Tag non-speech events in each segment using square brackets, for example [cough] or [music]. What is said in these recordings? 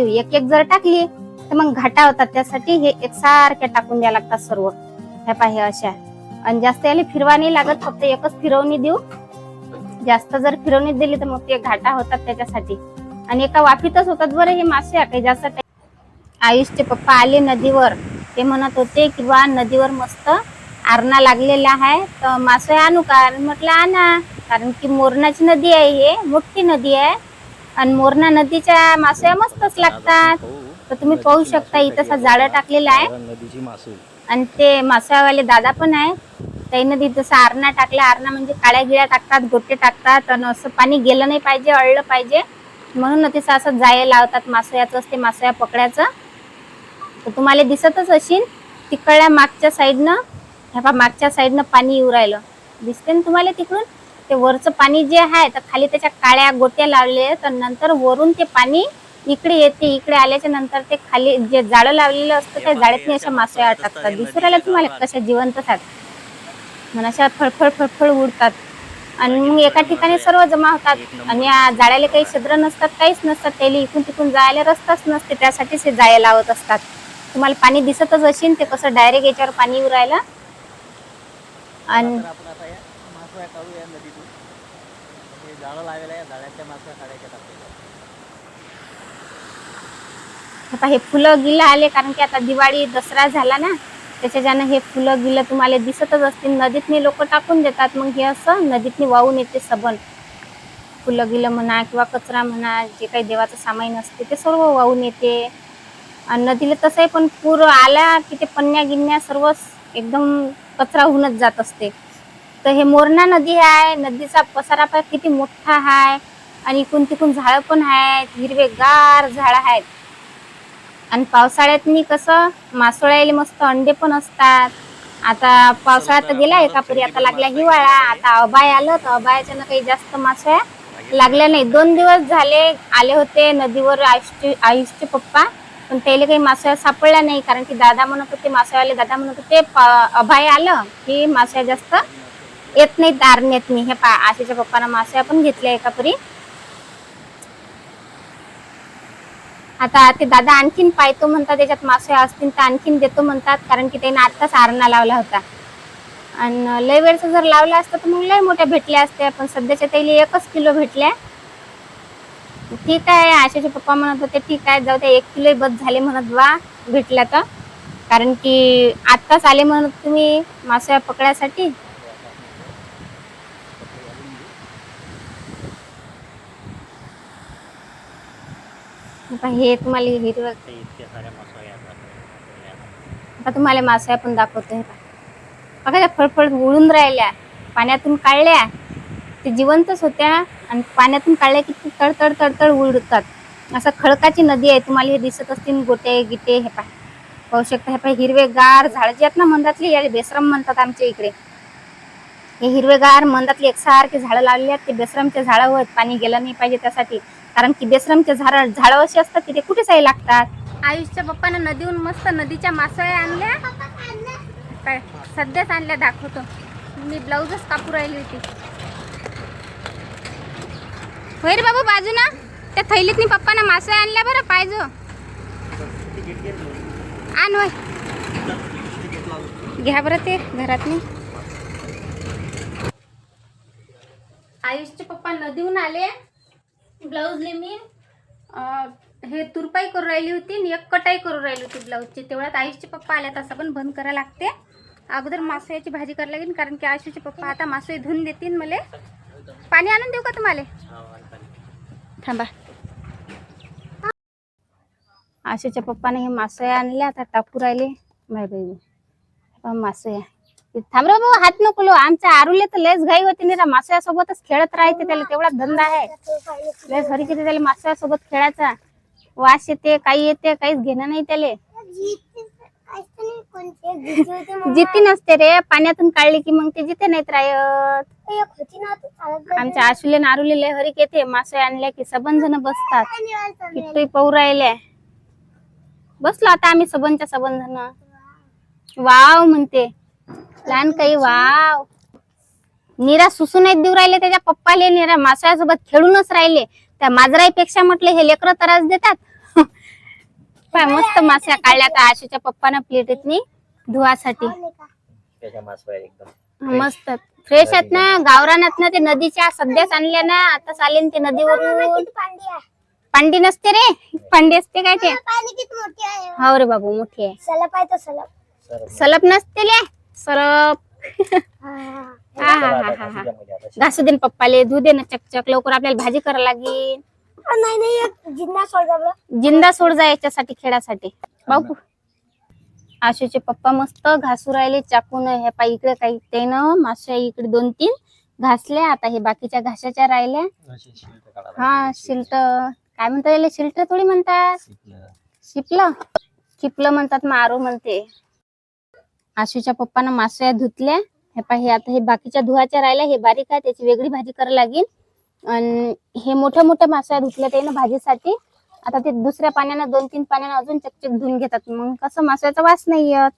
एक एक जर टाकली तर मग घाटा होतात त्यासाठी हे एकसारख्या टाकून द्या लागतात सर्व. ह्या पाहे अशा आणि जास्त याला फिरवा नाही लागत फक्त एकच फिरवणी देऊ. जास्त जर फिरवणी दिली तर मग ते घाटा होतात त्याच्यासाठी. आणि एका वाफीतच होतात बरं हे मासे काही जास्त आयुषचे पप्पा आले नदीवर. ते म्हणत होते की बा नदीवर मस्त आरणा लागलेला आहे. तर मासे आणू का? म्हटलं आणा. कारण की मोरणाची नदी आहे हे मोठी नदी आहे. आणि मोरणा नदीच्या मासे मस्तच लागतात. तर तुम्ही पाहू शकता इथं जाळं टाकलेलं आहे. नदीची मासू आणि ते मासावाले दादा पण आहेत त्यानं तिथं जसं आरणा टाकला आरणा म्हणजे काळ्या गिळ्या टाकतात गोटे टाकतात आणि असं पाणी गेलं नाही पाहिजे अळलं पाहिजे. म्हणून तिथं असं जाय लावतात मासयाचं असते मासया पकडायचं. तर तुम्हाला दिसतच असेल तिकडल्या मागच्या साईडनं ह्या मागच्या साईडनं पाणी येऊ राहिलं. दिसते ना तुम्हाला तिकडून? ते वरचं पाणी जे आहे तर खाली त्याच्या काळ्या गोट्या लावलेल्या तर नंतर वरून ते पाणी इकडे येते इकडे आल्याच्यानंतर ते खाली जे जाळं लावलेलं असतं त्या जाळ्यातनी अशा मासोळ्या अटकतात. दुसऱ्याला तुम्हाला कशा जिवंत असतात म्हणून अशा फळफळ फळफळ उडतात. आणि मग एका ठिकाणी सर्व जमा होतात. आणि या जाळ्याला काही छिद्र नसतात काहीच नसतात. त्याला इकून तिकून जायला रस्ताच नसते. त्यासाठीच हे जाळे लावत असतात. तुम्हाला पाणी दिसतच असेल ते कसं डायरेक्ट याच्यावर पाणी उरायला. आणि झाडं लावलेलं आहे झाडाच्या मासोया हे काढायच्या आपल्याला. आता हे फुलं गिलं आले कारण की आता दिवाळी दसरा झाला ना त्याच्याच्यानं हे फुलं गिलं तुम्हाला दिसतच असतील. नदीतनी लोक टाकून देतात मग हे असं नदीतनी वाहून येते सबन. फुलं गिलं म्हणा किंवा कचरा म्हणा जे काही देवाचं सामान असते ते सर्व वाहून येते. आणि नदीला तसंही पण पूर आला की ते पन्न्या गिन्या सर्वच एकदम कचरा होऊनच जात असते. तर हे मोरणा नदी आहे. नदीचा पसारा पण किती मोठा आहे आणि इकून तिकून झाडं पण आहेत. हिरवेगार झाडं आहेत. आणि पावसाळ्यात मी कसं मासोळ्याला मस्त अंडे पण असतात. आता पावसाळ्यात गेला एका परी आता लागला हिवाळा. आता अबाय आलं तर अबायाच्यानं काही जास्त मासोळ्या लागल्या नाही. दोन दिवस झाले आले होते नदीवर आयुषचे आयुषचे पप्पा. पण त्याला काही मासोळ्या सापडल्या नाही. कारण की दादा म्हणत होते मासोळ्याला दादा म्हणत होते अभाय आलं की मासोळ्या जास्त येत नाही नाहीत येत मी हे पा आशीच्या पप्पाना मासे पण घेतल्या एका परी आता ते दादा आणखीन पाहतो म्हणतात त्याच्यात मासे असतील तर आणखीन देतो म्हणतात कारण की त्याने आत्ताच आरणा लावला होता. आणि लय वेळचं जर लावला असतं तर मग लय मोठ्या भेटल्या असत्या पण सध्याच्या त्याला एकच किलो भेटल्या. ठीक आहे आशाचे पप्पा म्हणत होते ठीक आहे जाऊ द्या एक किलो बस झाले म्हणत वा भेटल्या तर. कारण की आत्ताच आले म्हणत तुम्ही मासे पकड्यासाठी. आता हे तुम्हाला हिरवं ते इतक्या साऱ्या मासोया आहेत आपल्या. आता तुम्हाला मासे पण दाखवतोय बघा. त्या फळफळ उडून राहिल्या. पाण्यातून काढल्या. ते जिवंतच होत्या आणि पाण्यातून काढल्या की ते तडतड तडतड उडतात. असं खडकाची नदी आहे. तुम्हाला हे दिसत असतील गोटे गिटे हे पाय पाहू शकता हे पाय हिरवेगार झाड जे आहेत ना मंदातली याला बेसरम म्हणतात आमच्या इकडे. हे हिरवेगार मंदातली एकसारखे झाडं लावलेली आहेत. ते बेसरमचे झाडं होत पाणी गेलं नाही पाहिजे त्यासाठी. कारण की बेसरमचे झाड झाडं अशी असतात की ते कुठेच लागतात? आयुषच्या पप्पानं नदीहून मस्त नदीच्या मासळ्या आणल्या. काय सध्याच आणल्या दाखवतो. मी ब्लाऊजच कापू राहिली होती. होय रे बाबू ना त्या थैलीतनी पप्पानं मासळ्या आणल्या बरं पाहिजे हो. आण होय घ्या बरं ते घरातनी. आयुषचे पप्पा नदीहून आले. ब्लाऊजले मी अं, हे तुरपाई करू राहिली होती आणि एक कटाई करू राहिली होती ब्लाऊजची. तेवढ्यात आयुषचे पप्पा आल्यात तसं पण बंद करा लागते. अगोदर मासोयाची भाजी करायला लागेल कारण की आयुषचे पप्पा आता मासोई धुवून देतील मला. पाणी आणून देऊ का तुम्हाला? थांबा. आशेच्या पप्पाने हे मासोया आणल्या आता टाकू राहिले माय बाई मासोया थांब रे बाबा हात नको लो आमच्या आरुले तर लयच घाई होती ना मासोया सोबतच खेळत राहायचे त्याला. तेवढा धंदा आहे. लय हरी किती त्याला मासोया सोबत खेळायचा. वास येते काही येते काहीच घेणं नाही त्याले. जिती नसते रे. पाण्यातून काढली की मग ते जिथे नाहीत राहत. आमच्या आशुले नारुले लय हरीक येते. मासे आणल्या की सबन जण बसतात. किती पाहू राहिले. बसलो आता आम्ही सबनच्या सबन जण. वाव म्हणते. लहान काही वाव. निरा सुसू नाहीत देऊ राहिले त्याच्या पप्पाले निरा. मासासोबत खेळूनच राहिले. त्या माजराईपेक्षा म्हटले हे लेकरं त्रास देतात. [laughs] पाय मस्त मासे काढल्या तर आशूच्या पप्पानं प्लेटीतनी धुवासाठी. त्याच्या मासवाय एकदम मस्त. फ्रेश आहेत ना गावरानात ना ते नदीच्या सध्याच आणल्या ना आता चालेल ते नदीवरून. पांडी नसते रे पांडी असते काय ते? पाणी किती मोठी आहे. हो रे बाबू मोठी आहे. सलप आहे तर सलप. सलप नसते ले सरप. हा. हा हा हा हा हा. घासू दे न पप्पाले धू दे ना चकचक लवकर आपल्याला भाजी करा लागेल. नाही नाही एक जिन्ना सोडला जिंदा सोड जा याच्यासाठी खेळासाठी. बाबू आशूचे पप्पा मस्त घासू राहिले चाकून हे पाय इकडे काही ते ना मासे इकडे दोन तीन घासल्या आता हे बाकीच्या घासाच्या राहिल्या. हा शिल्ट. काय म्हणतात याला शिल्ट थोडी म्हणतात? शिपलं. शिपलं म्हणतात मारू म्हणते. आशूच्या पप्पानं मासे धुतल्या. हे पा हे आता हे बाकीच्या धुवाच्या राहिल्या. हे बारीक आहे त्याची वेगळी भाजी करायला लागेल. आणि हे मोठ्या मोठ्या मासळ्या धुतल्या ते ना भाजीसाठी. आता ते दुसऱ्या पाण्यानं दोन तीन पाण्यानं अजून चकचक धुवून घेतात. मग कसं मासळ्याचा वास नाही येत.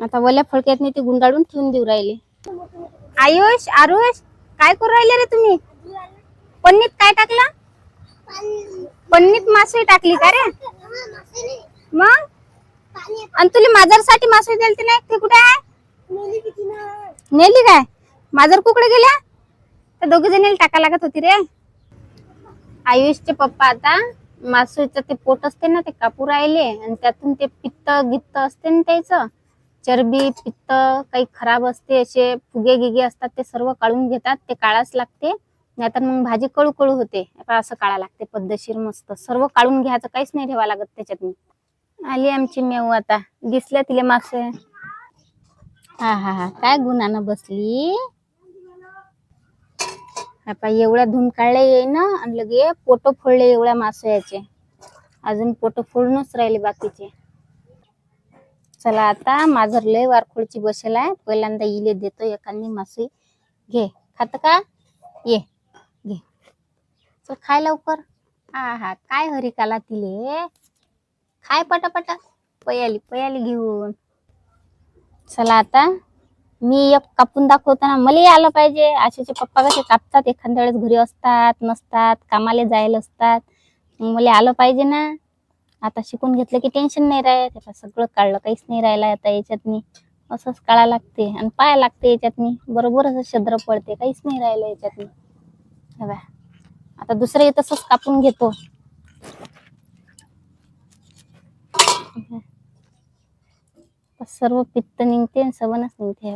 आता वल्या फडक्यात ते गुंडाळून ठेवून देऊ राहिले. आयुष आरुष काय करू राहिले रे तुम्ही? पन्नीत काय टाकला? पन्नीत मासे टाकली का रे? आणि तुला माझरसाठी मासे दिलते ना ते कुठे आहे? नेली काय? माझर कुकडे गेल्या? त्या दोघी जणी टाका लागत होती रे. आयुषचे पप्पा आता मासूचं ते पोट असते ना ते कापू राहिले आणि त्यातून ते पित्त गित्त असते ना त्याचं. चरबी पित्त काही खराब असते असे फुगे गिगे असतात ते सर्व काढून घेतात ते काढाच लागते. नाहीतर मग भाजी कळू कळू होते असं काढा लागते पद्धतशीर मस्त. सर्व काढून घ्यायचं काहीच नाही ठेवा लागत त्याच्यात आली आमची मेऊ आता. दिसल्या तिले मासे हा हा हा. काय गुणानं बसली? आता एवढ्या धुन काढल्या येईन आणि लगे पोटो फोडले एवढ्या मासोयाचे अजून पोटो फोडूनच राहिले बाकीचे. चला आता माझं लय वारखोडची बसेल आहे. पहिल्यांदा इले देतो एखादी मासे घे. खात का? ये. घे. चल खाय लवकर. हा हा. काय हरिकाला तिले? खाय पटापटा. पयाली पयाली घेऊन. चला आता मी एक कापून दाखवताना मला आलं पाहिजे. आशेचे पप्पा कसे कापतात एखाद्या वेळेस घरी असतात नसतात कामाला जायला असतात. मग मला आलं पाहिजे ना. आता शिकून घेतलं की टेन्शन नाही राहत. सगळं काढलं काहीच नाही राहिलं आता याच्यातनी. असंच काळा लागते आणि पाया लागते याच्यातनी. बरोबर असं शद्र पडते काहीच नाही राहिलं याच्यातनी. आता दुसरं तसंच कापून घेतो. सर्व पित्त निघते आणि सवनच निघते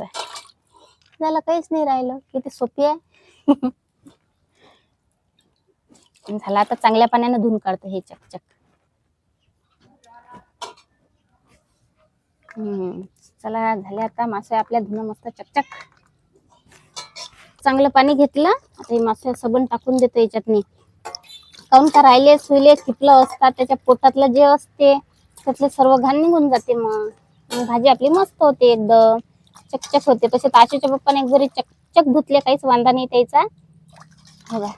झाला काहीच नाही राहिलं. किती सोपी आहे. [laughs] झालं आता चांगल्या पाण्यानं धुवून काढतो हे चकचक हम्म. चला झाले आता मासे आपल्या धुणं मस्त चकचक चांगलं पाणी घेतलं. आता हे मासे सबन टाकून देतो याच्यातनी. काऊन का राहिले सुईले चिपलं असतात त्याच्या पोटातलं जे असते. त्यातले सर्व घाण निघून जाते मग. मग भाजी आपली मस्त होते एकदम. चकचक होते. तसे ताशीच्या पप्पाने एक जरी चकचक धुतले काहीच वांदा नाही त्याचा. बघा.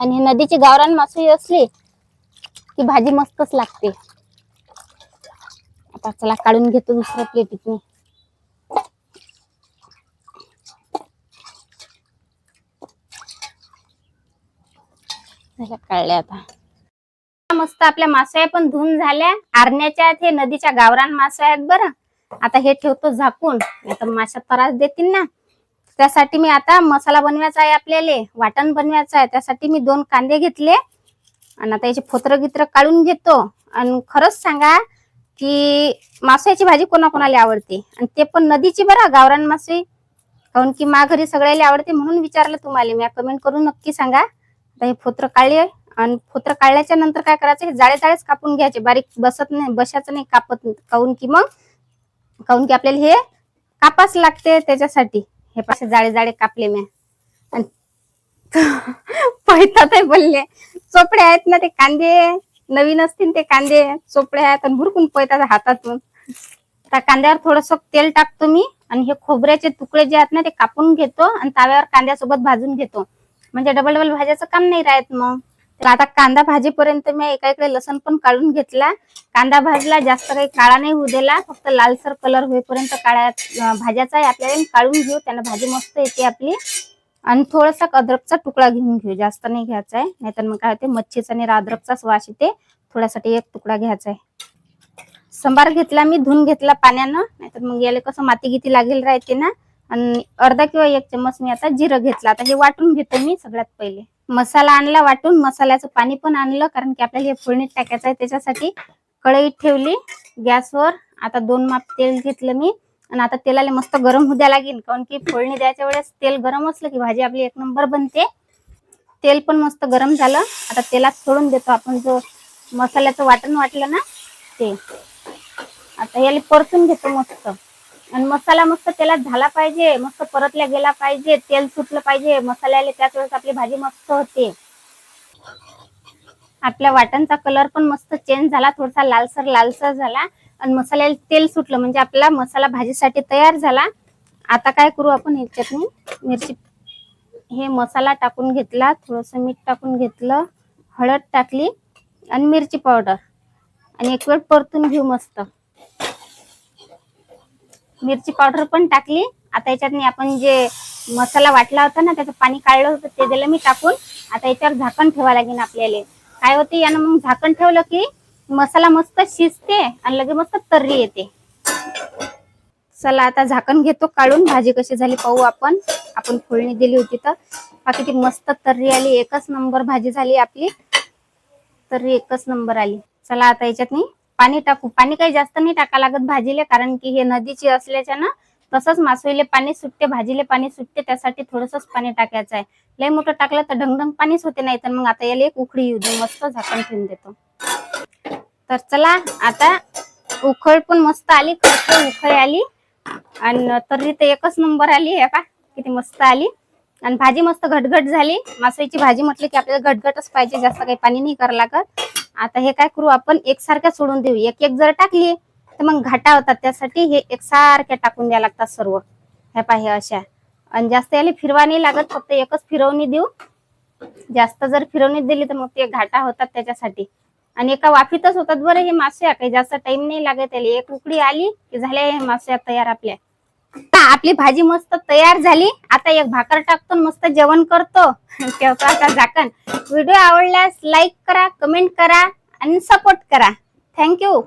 आणि हे नदीची गावरान मासळी असली की भाजी मस्तच लागते. आता चला काढून घेतो दुसऱ्या प्लेटीतनी. झाल्या काढल्या आता? मस्त आपल्या मासे पण धुवून झाल्या. आरण्याच्या आहेत हे नदीच्या गावरान मासे आहेत बरं. आता हे ठेवतो झाकून. आता माशा त्रास देतील ना. त्यासाठी मी आता मसाला बनवायचा आहे आपल्याला. वाटण बनवायचं आहे. त्यासाठी मी दोन कांदे घेतले. आणि आता याचे फोत्र गित्र काढून घेतो. आणि खरंच सांगा की माशाची भाजी कोणाकोणाला आवडते? आणि ते पण नदीची बरं गावरान मासे काऊन की मा घरी सगळ्याला आवडते म्हणून विचारलं तुम्हाला. मी कमेंट करून नक्की सांगा. आता हे फोत्र काढले. आणि फोत्र काढल्याच्या नंतर काय करायचं? हे जाळे जाळेच कापून घ्यायचे. बारीक बसत नाही बशाचं नाही कापत. काऊन की मग? काऊन की आपल्याला हे कापाच लागते त्याच्यासाठी. हे पासे जाळे जाळे कापले मी. आणि [laughs] पैतात बोलले चोपडे आहेत ना ते कांदे? नवीन असतील ते कांदे. चोपडे आहेत आणि भुरकून पळतात हातातून. त्या कांद्यावर थोडस तेल टाकतो मी आणि हे खोबऱ्याचे तुकडे जे आहेत ना ते कापून घेतो आणि ताव्यावर कांद्यासोबत भाजून घेतो. म्हणजे डबल डबल भाज्याचं काम नाही राहत मग. तर आता कांदा भाजीपर्यंत मी एका इकडे लसण पण काढून घेतला. कांदा भाजला जास्त काही काळा नाही होऊ दिला. फक्त लालसर कलर होईपर्यंत काळ्या भाज्याचा आपल्याला काढून घेऊ. त्यानं भाजी मस्त येते आपली. आणि थोडासा अद्रकचा तुकडा घेऊन घेऊ. जास्त नाही घ्यायचा आहे. नाहीतर मग काय होते? मच्छीचा आणि अद्रकचाच वास येते. थोड्यासाठी एक तुकडा घ्यायचा आहे. संबार घेतला मी. धुवून घेतला पाण्यानं. नाहीतर मग याला कसं माती गिती लागेल राहते ना. आणि अर्धा किंवा एक चम्मच मी आता जिरं घेतला. आता हे वाटून घेतो मी सगळ्यात पहिले. मसाला आणला वाटून मसाल्याचं पाणी पण आणलं कारण की आपल्याला हे फोडणीत टाकायचं आहे त्याच्यासाठी कढई ठेवली गॅसवर. आता दोन माप तेल घेतलं मी आणि आता तेलाला मस्त गरम होऊ द्या लागेल कारण की फोडणी द्यायच्या वेळेस तेल गरम असलं की भाजी आपली एक नंबर बनते. तेल पण मस्त गरम झालं. आता तेलात सोडून देतो आपण जो मसाल्याचं वाटण वाटलं ना ते. आता याला परतून घेतो मस्त. आणि मसाला मस्त तेलात झाला पाहिजे मस्त परतल्या गेला पाहिजे तेल सुटलं पाहिजे मसाल्याला त्याच वेळेस आपली भाजी मस्त होते. आपल्या वाटणचा कलर पण मस्त चेंज झाला थोडासा लालसर लालसर झाला आणि मसाल्याला तेल सुटलं म्हणजे आपला मसाला भाजीसाठी तयार झाला. आता काय करू आपण ही चटणी मिरची हे मसाला टाकून घेतला थोडस मीठ टाकून घेतलं हळद टाकली आणि मिरची पावडर आणि एक वेळ परतून घेऊ मस्त. मिरची पावडर पण टाकली. आता याच्यात आपण जे मसाला वाटला होता ना त्याचं पाणी काढलं होतं ते दिलं मी टाकून आता याच्यावर झाकण ठेवा लागेल आपल्याला. काय होते यानं मग झाकण ठेवलं की मसाला मस्त शिजते आणि लगे मस्त तर्री येते. चला आता झाकण घेतो काढून भाजी कशी झाली पाहू आपण. आपण फोडणी दिली होती तर. बाकी ती मस्त तर्री आली एकच नंबर भाजी झाली आपली. तर्री एकच नंबर आली. चला आता याच्यात मी पाणी टाकू. पाणी काही जास्त नाही टाका लागत भाजीले कारण की हे नदीची असल्याच्यानं तसंच मासोईले पाणी सुटते भाजीले पाणी सुटते त्यासाठी थोडंसंच पाणी टाकायचं आहे. लय मोठं टाकलं तर ढंगढंग पाणीच होते नाही तर मग आता याला एक उखळी येऊ दे मस्त झाकण ठेवून देतो. तर चला आता उखळ पण मस्त आली खरखर उखळ आली. आणि तर्री तर एकच नंबर आली आहे का किती मस्त आली. आणि भाजी मस्त घटघट झाली. मासळीची भाजी म्हटली की आपल्याला घटघटच पाहिजे जास्त काही पाणी नाही करावं लागत. आता हे काय करू आपण एकसारख्या सोडून देऊ. एक एक जर टाकली तर मग घाटा होतात. त्यासाठी हे एकसारख्या टाकून द्या लागतात सर्व. ह्या पाहे अशा. आणि जास्त याला फिरवा नाही लागत फक्त एकच फिरवणी देऊ. जास्त जर फिरवणी दिली तर मग ते घाटा होतात त्याच्यासाठी. आणि एका वाफीतच होतात बरं हे मासे. काही जास्त टाइम नाही लागत त्याला एक उकडी आली की झाल्या हे मासे तयार आपल्या. आता आपली भाजी मस्त तयार झाली. आता एक भाकर टाकतो मस्त जेवण करतो. [laughs] ठेवतो आता झाकण. व्हिडिओ आवडल्यास लाईक करा कमेंट करा आणि सपोर्ट करा. थँक्यू